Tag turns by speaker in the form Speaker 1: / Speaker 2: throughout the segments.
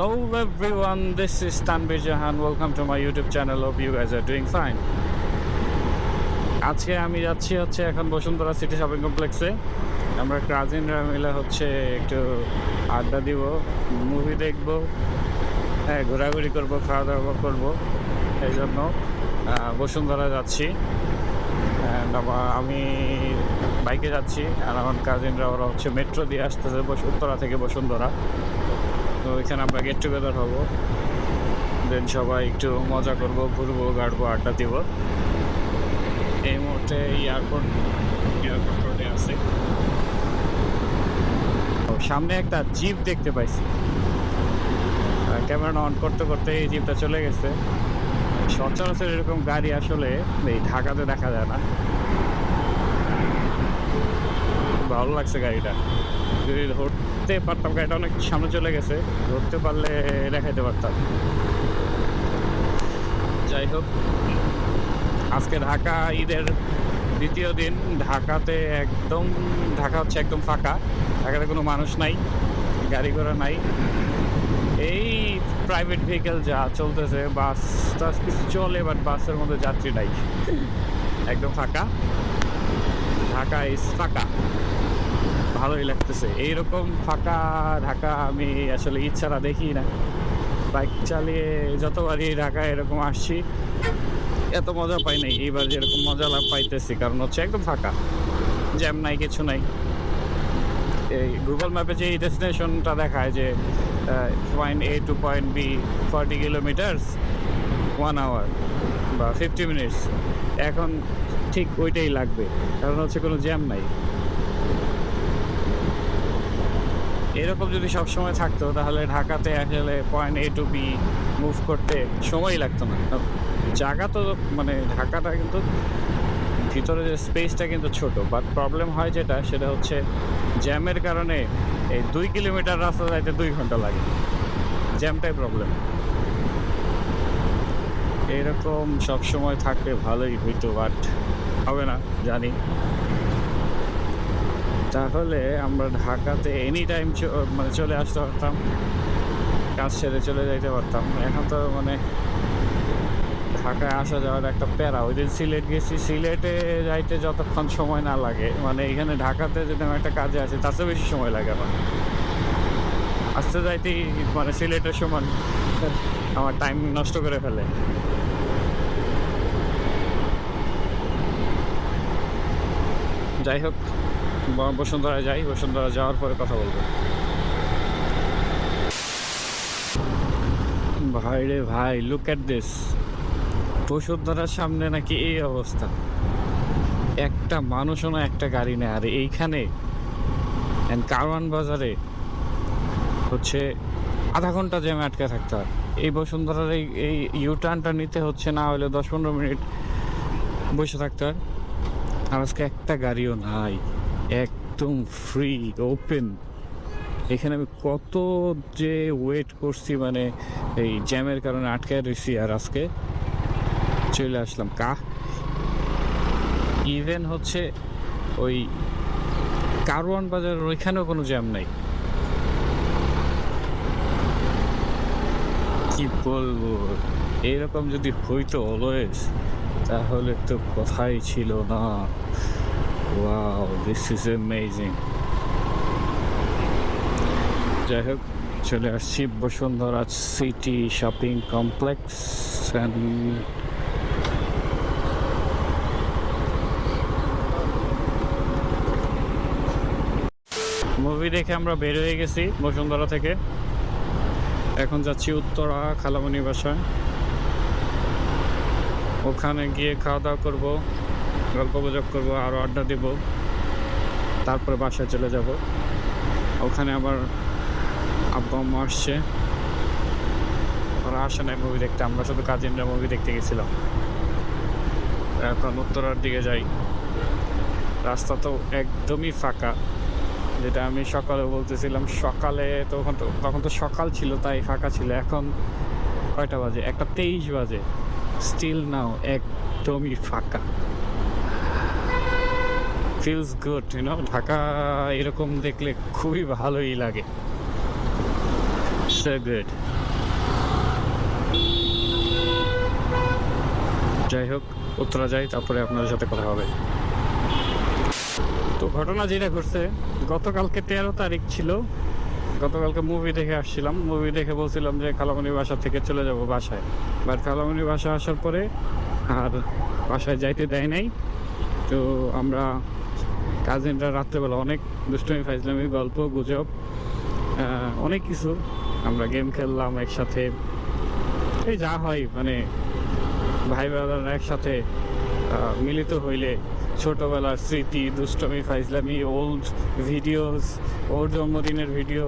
Speaker 1: Hello everyone, this is Tanbir Jahan. Welcome to my YouTube channel. Hope you guys are doing fine. আজকে আমি যাচ্ছি হচ্ছে এখন Bashundhara city shopping কমপ্লেক্সে আমরা কাজিনরা মিলে হচ্ছে একটু আড্ডা দিব মুভি দেখব হ্যাঁ ঘোরাঘুরি করব খাওয়া দাওয়া করব এই জন্য বসুন্ধরা যাচ্ছি আমি বাইকে যাচ্ছি আর আমার কাজিনরা ওরা হচ্ছে মেট্রো দিয়ে আসতেছে উত্তরা থেকে বসুন্ধরা তো এখানে আমরা গেট টুগেদার হব। দেন সবাই একটু মজা করব, ঘুরবো, গাড়বো, আড্ডা দিব। এই মুহূর্তে এয়ারপোর্ট এয়ারপোর্ট রোডে আছে। সামনে একটা জিপ দেখতে পাইছি। ক্যামেরা অন করতে করতে এই জিপটা চলে গেছে। সচরাচর এরকম গাড়ি আসলে এই ঢাকাতে দেখা যায় না। ভালো লাগছে গাড়িটা। ধরতে পারতাম গাড়িটা অনেক সামনে চলে গেছে। ধরতে পারলে দেখাইতে পারতাম। যাই হোক, আজকে ঢাকা ঈদের দ্বিতীয় দিন, ঢাকাতে একদম, ঢাকা হচ্ছে একদম ফাঁকা। ঢাকাতে কোনো মানুষ নাই, গাড়ি ঘোড়া নাই। এই প্রাইভেট ভেহিকেল যা চলতেছে বাস টাস কিছু চলে বাট বাসের মধ্যে যাত্রী নাই। একদম ফাঁকা। ঢাকা ইস ফাঁকা। ভালোই লাগতেছে। এইরকম ফাঁকা ঢাকা আমি আসলে ইচ্ছাটা দেখি না। বাইক চালিয়ে যতবারই ঢাকা এরকম আসছি, এত মজা পাই নাই। এইবার যেরকম মজা লাভ পাইতেছি, কারণ হচ্ছে একদম ফাঁকা। জ্যাম নাই, কিছু নাই। এই গুগল ম্যাপে যে ডেস্টিনেশনটা দেখায় যে point A to point B forty kilometres one hour বা ফিফটি মিনিটস এখন ঠিক ওইটাই লাগবে। কারণ হচ্ছে কোনো জ্যাম নাই। এরকম যদি সব সময় থাকতো, তাহলে ঢাকাতে আসলে point A to B move করতে সময় লাগতো না। জায়গা তো মানে ঢাকাটা কিন্তু, ভিতরে যে স্পেসটা কিন্তু ছোট। বাট প্রবলেম হয় যেটা, সেটা হচ্ছে জ্যামের কারণে এই দুই কিলোমিটার রাস্তা যাইতে দুই ঘণ্টা লাগে। জ্যামটাই প্রবলেম এরকম সব সময় থাকলে ভালোই হইতো বাট হবে না, জানি। তাহলে আমরা ঢাকাতে এনি টাইম মানে চলে আসতে পারতাম। কাজ ছেড়ে চলে যাইতে পারতাম। এখন তো মানে ঢাকায় আসা যাওয়ার একটা প্যারা। ওই দিন সিলেট গেছি। সিলেটে যাইতে যতক্ষণ সময় না লাগে। মানে এখানে ঢাকাতে যদি আমি একটা কাজে আছি তার বেশি সময় লাগে আমার। আসতে যাইতেই মানে সিলেটের সমান আমার টাইম নষ্ট করে ফেলে। যাই হোক। ব- বসুন্ধরা যাই বসুন্ধরা যাওয়ার পরে কথা বলব। ভাই রে ভাই লুক অ্যাট দিস বসুন্ধরার সামনে নাকি এই অবস্থা। একটা মানুষও না, একটা গাড়ি নেয় আর এইখানে কারওয়ান বাজারে হচ্ছে আধা ঘণ্টা জ্যামে আটকে থাকতে হয়। এই বসুন্ধরার এই এই ইউটার্নটা নিতে হচ্ছে না হলে দশ পনেরো মিনিট বসে থাকতে হয়। আর আজকে একটা গাড়িও নাই। একদম ফ্রি ওপেন এখানে আমি কত যে ওয়েট করছি মানে এই জ্যামের কারণে আটকায় রয়েছি আর আজকে চলে আসলাম। কা ইভেন হচ্ছে ওই কারওয়ান বাজারের ওইখানেও কোনো জ্যাম নাই। কি বলব? এরকম যদি হইতো অলওয়েজ তাহলে তো কথাই ছিল না। ওয়াও দিস ইজ অ্যামেজিং যাই হোক চলে আসছি Bashundhara city shopping complex movie দেখে আমরা বের হয়ে গেছি বসুন্ধরা থেকে। এখন যাচ্ছি উত্তরা খালামণি বাসায়। ওখানে গিয়ে খাওয়া দাওয়া করব। গল্প গুজব করব আরও আড্ডা দেব। তারপরে বাসায় চলে যাব। ওখানে আবার আব্বা আম্মা আসছে। ওরা আসে নাই মুভি দেখতে, আমরা শুধু কাজিনরা মুভি দেখতে গেছিলাম। এখন উত্তরার দিকে যাই। রাস্তা তো একদমই ফাঁকা, যেটা আমি সকালে বলতেছিলাম। সকালে তখন তো তখন তো সকাল ছিল, তাই ফাঁকা ছিল। এখন কয়টা বাজে? একটা তেইশ বাজে। স্টিল নাও একদমই ফাঁকা। ফিলস গুড ইউনো ঢাকা এরকম দেখলে খুবই ভালোই লাগে। সো গুড যাই হোক, উত্তরা যাই, তারপরে আপনাদের সাথে কথা হবে। তো ঘটনা যেটা ঘটছে, গতকালকে তেরো তারিখ ছিল। গতকালকে মুভি দেখে আসছিলাম। মুভি দেখে বলছিলাম যে খালামণি বাসা থেকে চলে যাব বাসায়। বাট খালামণি বাসা আসার পরে আর বাসায় যাইতে দেয় নাই। তো আমরা কাজিনরা রাত্রেবেলা অনেক দুষ্টমি, ফাইজলামি, গল্প, গুজব অনেক কিছু। আমরা গেম খেললাম একসাথে। এই যা হয় মানে ভাই বোনেরা একসাথে মিলিত হইলে ছোটবেলার স্মৃতি, দুষ্টমি, ফাইজলামি ওল্ড ভিডিওস ওর জন্মদিনের ভিডিও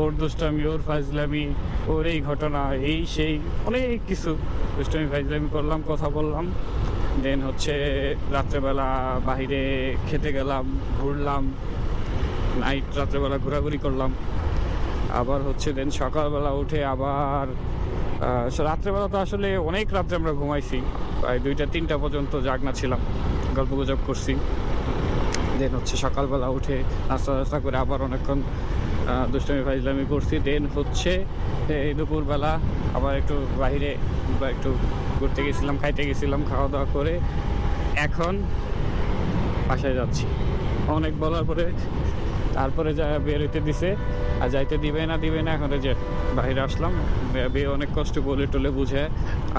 Speaker 1: ওর দুষ্টামি, ওর ফাইজলামি, ওর এই ঘটনা, এই সেই, অনেক কিছু দুষ্টমি, ফাইজলামি করলাম, কথা বললাম। দেন হচ্ছে রাত্রেবেলা বাইরে খেতে গেলাম, ঘুরলাম নাইট রাত্রেবেলা ঘোরাঘুরি করলাম। আবার হচ্ছে দেন সকালবেলা উঠে আবার রাত্রেবেলা তো আসলে অনেক রাত্রে আমরা ঘুমাইছি। প্রায় দুইটা, তিনটা পর্যন্ত জাগনা ছিলাম, গল্প গুজব করছি। দেন হচ্ছে সকালবেলা উঠে নাস্তা নাস্তা করে আবার অনেকক্ষণ দুষ্টমি, ফাইজলামি করছি। দেন হচ্ছে এই দুপুরবেলা আবার একটু বাইরে বা একটু ঘুরতে গেছিলাম, খাইতে গেছিলাম খাওয়া দাওয়া করে এখন বাসায় যাচ্ছি। অনেক বলার পরে তারপরে যা বের হইতে দিছে, আর যাইতে দিবে না দিবে না, এখন যে বাইরে আসলাম। বেয়ে অনেক কষ্ট বলে টলে বুঝে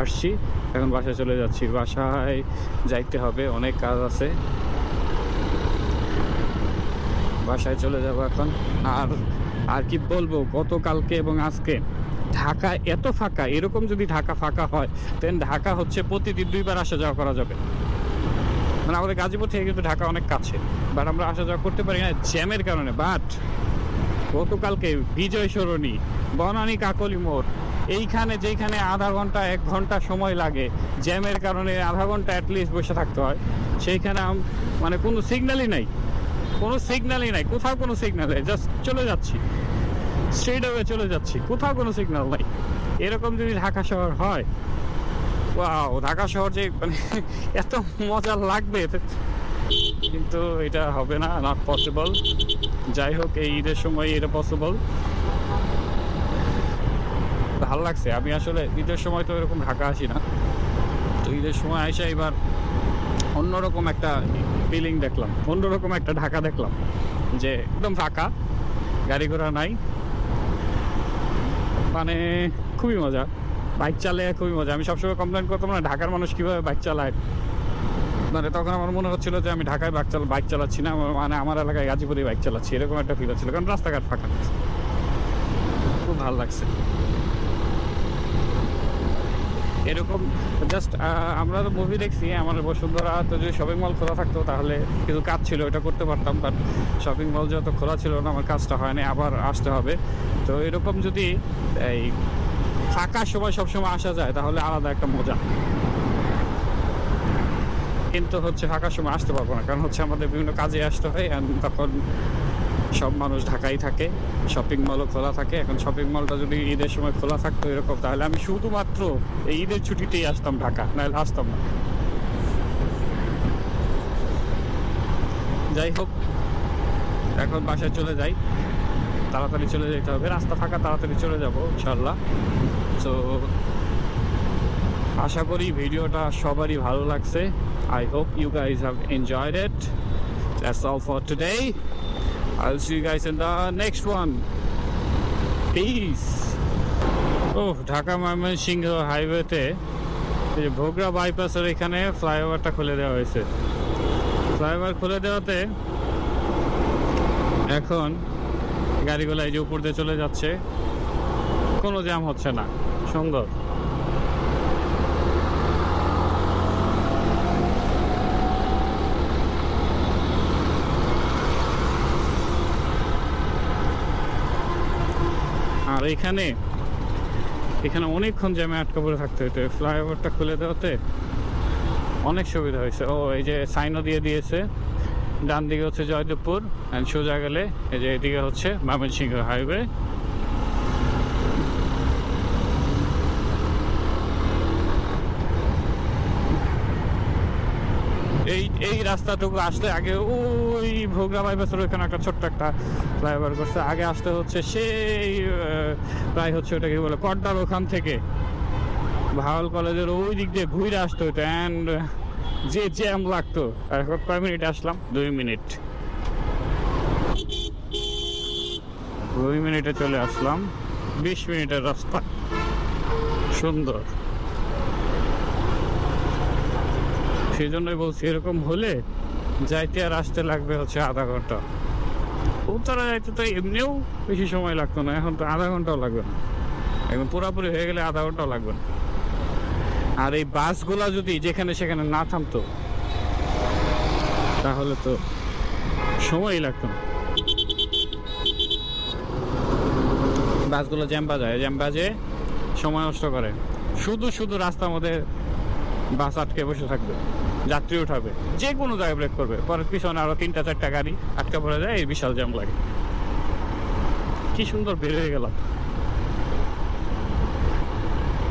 Speaker 1: আসছি, এখন বাসায় চলে যাচ্ছি। বাসায় যাইতে হবে, অনেক কাজ আছে। বাসায় চলে যাব এখন। আর আর কি বলব, গতকালকে এবং আজকে। ঢাকা এত ফাঁকা, এরকম যদি ঢাকা ফাঁকা হয় দেন ঢাকা হচ্ছে প্রতিদিন দুইবার আসা যাওয়া করা যাবে। মানে আমাদের গাজীপুর থেকে কিন্তু ঢাকা অনেক কাছে। বাট আমরা আসা যাওয়া করতে পারি না জ্যামের কারণে। বাট গতকালকে বিজয় সরণি, বনানী কাকলি মোড়, এইখানে যেখানে আধা ঘণ্টা, এক ঘণ্টা সময় লাগে, জ্যামের কারণে আধা ঘণ্টা অ্যাটলিস্ট বসে থাকতে হয়। সেইখানে মানে কোনো সিগন্যালই নাই। কোনো সিগন্যালই নাই, কোথাও কোনো সিগন্যাল নেই জাস্ট চলে যাচ্ছি। স্ট্রেট ওয়ে চলে যাচ্ছি, কোথাও কোনো সিগন্যাল নাই। এরকম যদি ঢাকা শহর হয় ওয়াও ঢাকা শহর যে মানে এত মজা লাগবে, কিন্তু এটা হবে না নট পসিবল যাই হোক, এই ঈদের সময় এটা পসিবল ভালো লাগছে, আমি আসলে ঈদের সময় তো এরকম ঢাকা আসি না। তো ঈদের সময় আইসা এবার অন্যরকম একটা ফিলিং দেখলাম, অন্যরকম একটা ঢাকা দেখলাম, যে একদম ফাঁকা, গাড়ি ঘোড়া নাই। মানে খুবই মজা, বাইক চালায় খুবই মজা। আমি সবসময় কমপ্লেন করতাম না, ঢাকার মানুষ কীভাবে বাইক চালায়? মানে তখন আমার মনে হচ্ছিল যে আমি ঢাকায় বাইক চালা বাইক চালাচ্ছি না মানে আমার এলাকায় গাজীপুরে বাইক চালাচ্ছি, এরকম একটা ফিল হচ্ছিল, কারণ রাস্তাঘাট ফাঁকা। খুব ভালো লাগছে। এরকম জাস্ট আমরা তো মুভি দেখছি, আমার বসুন্ধরা তো যদি শপিং মল খোলা থাকতো, তাহলে কিছু কাজ ছিল এটা করতে পারতাম বাট শপিং মল যত খোলা ছিল না, আমার কাজটা হয়নি, আবার আসতে হবে। তো এরকম যদি এই ফাঁকা সময় সবসময় আসা যায়, তাহলে আলাদা একটা মজা। কিন্তু হচ্ছে ফাঁকার সময় আসতে পারব না, কারণ হচ্ছে আমাদের বিভিন্ন কাজে আসতে হয় তখন সব মানুষ ঢাকায় থাকে শপিং মলও খোলা থাকে। এখন শপিং মলটা যদি ঈদের সময় খোলা থাকতো এরকম, তাহলে আমি শুধুমাত্র এই ঈদের ছুটিতেই আসতাম ঢাকা, নাহলে আসতাম না। যাই হোক, এখন বাসায় চলে যাই। তাড়াতাড়ি চলে যেতে হবে। রাস্তা ফাঁকা, তাড়াতাড়ি চলে যাব ইনশাল্লাহ তো আশা করি ভিডিওটা সবারই ভালো লাগছে। I hope you guys have enjoyed it that's all for today I'll see you guys in the next one. Peace. ও ঢাকা ময়মনসিংহ হাইওয়েতে এই ভোগড়া বাইপাসের এখানে ফ্লাইওভারটা খুলে দেওয়া হয়েছে ফ্লাইওভার খুলে দেওয়াতে এখন গাড়িগুলো এই যে উপর দিয়ে চলে যাচ্ছে কোনো জ্যাম হচ্ছে না সুন্দর আর এখানে এখানে অনেকক্ষণ জ্যামে আটকা পড়ে থাকতে হতো ফ্লাইওভারটা খুলে দেওয়াতে অনেক সুবিধা হয়েছে। ও, এই যে সাইনও দিয়ে দিয়েছে। ডান দিকে হচ্ছে জয়দেবপুর অ্যান্ড সোজা গেলে এই যে এদিকে হচ্ছে ময়মনসিংহ হাইওয়ে এই এই রাস্তাটুকু আসতে আগে ওই ভোগরা বাইপাসের ওইখানে একটা ছোট্ট একটা ফ্লাইওভার করছে। আগে আসতে হচ্ছে সেই প্রায় হচ্ছে ওটাকে বলে কড্ডার ওখান থেকে। ভাওয়াল কলেজের ওই দিক দিয়ে ঘুরে আসতে হতো অ্যান্ড যে জ্যাম লাগতো। এখন কয় মিনিট আসলাম? দুই মিনিট। দুই মিনিটে চলে আসলাম। বিশ মিনিটের রাস্তা। সুন্দর। সেই জন্যই বলছি, এরকম হলে যাইতে আর আসতে লাগবে হচ্ছে আধা ঘণ্টা। উত্তরা যাইতে তো এমনিও বেশি সময় লাগতো না, এখন তো আধা ঘন্টাও লাগবে না। এখন পুরোপুরি হয়ে গেলে আধা ঘন্টাও লাগবে না। আর এই বাসগুলা যদি যেখানে সেখানে না থামতো, তাহলে তো সময়ই লাগতো না। বাসগুলো জ্যাম বাজায়, জ্যাম বাজে, সময় নষ্ট করে। শুধু শুধু রাস্তার মধ্যে বাস আটকে বসে থাকবে, যাত্রী উঠাবে যে কোনো জায়গায় ব্রেক করবে। পরে পিছনে আরও তিনটা, চারটা গাড়ি আটকা পড়ে যায়, এই বিশাল জ্যাম লাগে। কি সুন্দর বের হয়ে গেলাম।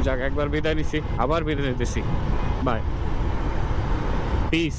Speaker 1: যাক, একবার বিদায় নিছি, আবার বিদায় নিতেছি। By piece